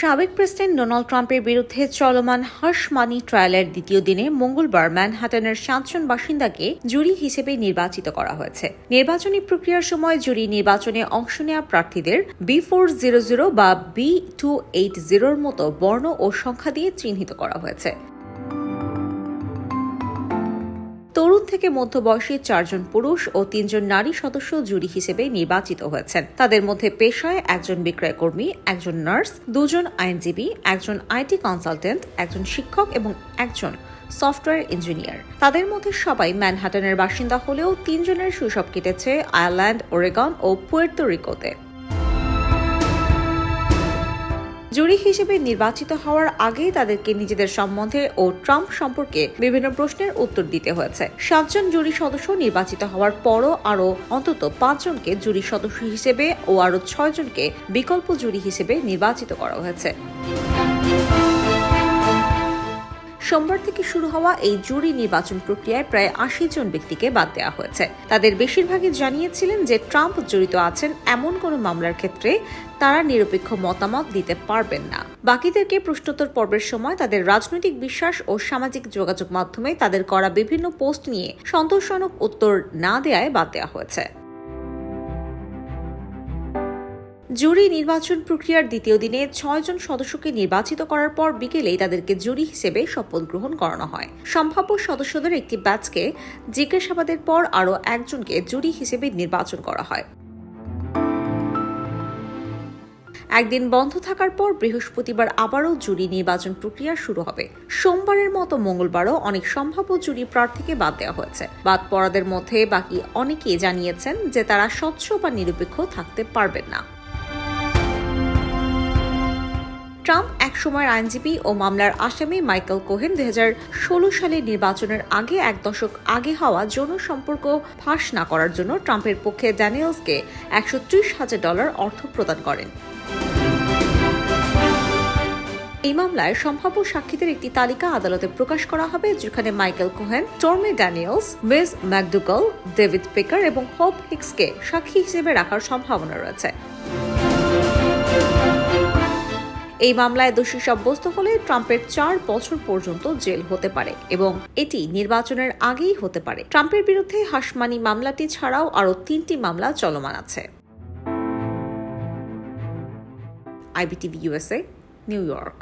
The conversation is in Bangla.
সাবেক প্রেসিডেন্ট ডোনাল্ড ট্রাম্পের বিরুদ্ধে চলমান হার্শ মানি ট্রায়ালের দ্বিতীয় দিনে মঙ্গলবার ম্যানহাটনের সাতজন বাসিন্দাকে জুরি হিসেবে নির্বাচিত করা হয়েছে। নির্বাচনী প্রক্রিয়ার সময় জুরি নির্বাচনে অংশ নেওয়া প্রার্থীদের বি জিরো জিরো বা বি টু এইট জিরোর মতো বর্ণ ও সংখ্যা দিয়ে চিহ্নিত করা হয়েছে। তরুণ থেকে মধ্যবয়সী চারজন পুরুষ ও তিনজন নারী সদস্য জুরি হিসেবে নির্বাচিত হয়েছেন। তাদের মধ্যে পেশায় একজন বিক্রয় কর্মী, একজন নার্স, দুজন আইনজীবী, একজন আইটি কনসালটেন্ট, একজন শিক্ষক এবং একজন সফটওয়্যার ইঞ্জিনিয়ার। তাদের মধ্যে সবাই ম্যানহাটনের বাসিন্দা হলেও তিনজনের শৈশব কেটেছে আয়ারল্যান্ড, ওরেগন ও পুয়ের্তো রিকোতে। জুরি হিসেবে নির্বাচিত হওয়ার আগেই তাদেরকে নিজেদের সম্বন্ধে ও ট্রাম্প সম্পর্কে বিভিন্ন প্রশ্নের উত্তর দিতে হয়েছে। সাতজন জুরি সদস্য নির্বাচিত হওয়ার পরও আরও অন্তত পাঁচজনকে জুরি সদস্য হিসেবে ও আরও ছয়জনকে বিকল্প জুরি হিসেবে নির্বাচিত করা হয়েছে। সোমবার থেকে শুরু হওয়া এই জুরি নির্বাচন প্রক্রিয়ায় প্রায় আশি জন ব্যক্তিকে বাদ দেওয়া হয়েছে। তাদের বেশিরভাগই জানিয়েছিলেন যে ট্রাম্প জড়িত আছেন এমন কোনো মামলার ক্ষেত্রে তারা নিরপেক্ষ মতামত দিতে পারবেন না। বাকিদেরকে প্রশ্নোত্তর পর্বের সময় তাদের রাজনৈতিক বিশ্বাস ও সামাজিক যোগাযোগ মাধ্যমে তাদের করা বিভিন্ন পোস্ট নিয়ে সন্তোষজনক উত্তর না দেয়ায় বাদ দেওয়া হয়েছে। জুরি নির্বাচন প্রক্রিয়ার দ্বিতীয় দিনে ছয়জন সদস্যকে নির্বাচিত করার পর বিকেলেই তাদেরকে জুরি হিসেবে শপথ গ্রহণ করানো হয়। সম্ভাব্য সদস্যদের একটি ব্যাচকে জিজ্ঞাসাবাদের পর আরও একজনকে জুরি হিসেবে নির্বাচন করা হয়। একদিন বন্ধ থাকার পর বৃহস্পতিবার আবারও জুরি নির্বাচন প্রক্রিয়া শুরু হবে। সোমবারের মতো মঙ্গলবারও অনেক সম্ভাব্য জুরি প্রার্থীকে বাদ দেওয়া হয়েছে। বাদ পড়াদের মধ্যে বাকি অনেকেই জানিয়েছেন যে তারা স্বচ্ছ বা নিরপেক্ষ থাকতে পারবেন না। ট্রাম্প এক সময়ের আইনজীবী ও মামলার আসামি মাইকেল কোহেন দুই সালে নির্বাচনের আগে এক দশক আগে হওয়া যৌন সম্পর্ক ফাঁস না করার জন্য ট্রাম্পের পক্ষে ড্যানিয়েলসকে একশো হাজার ডলার অর্থ প্রদান করেন। এই মামলায় সম্ভাব্য সাক্ষীদের একটি তালিকা আদালতে প্রকাশ করা হবে, যেখানে Michael Cohen, Stormy Daniels, miss McDougal, David Pecker এবং হোপ হিক্সকে সাক্ষী হিসেবে রাখার সম্ভাবনা রয়েছে। এই মামলায় দোষী সাব্যস্ত হলে ট্রাম্পের চার বছর পর্যন্ত জেল হতে পারে এবং এটি নির্বাচনের আগেই হতে পারে। ট্রাম্পের বিরুদ্ধে হাসমানি মামলাটি ছাড়াও আরও তিনটি মামলা চলমান আছে। IBTV USA New York.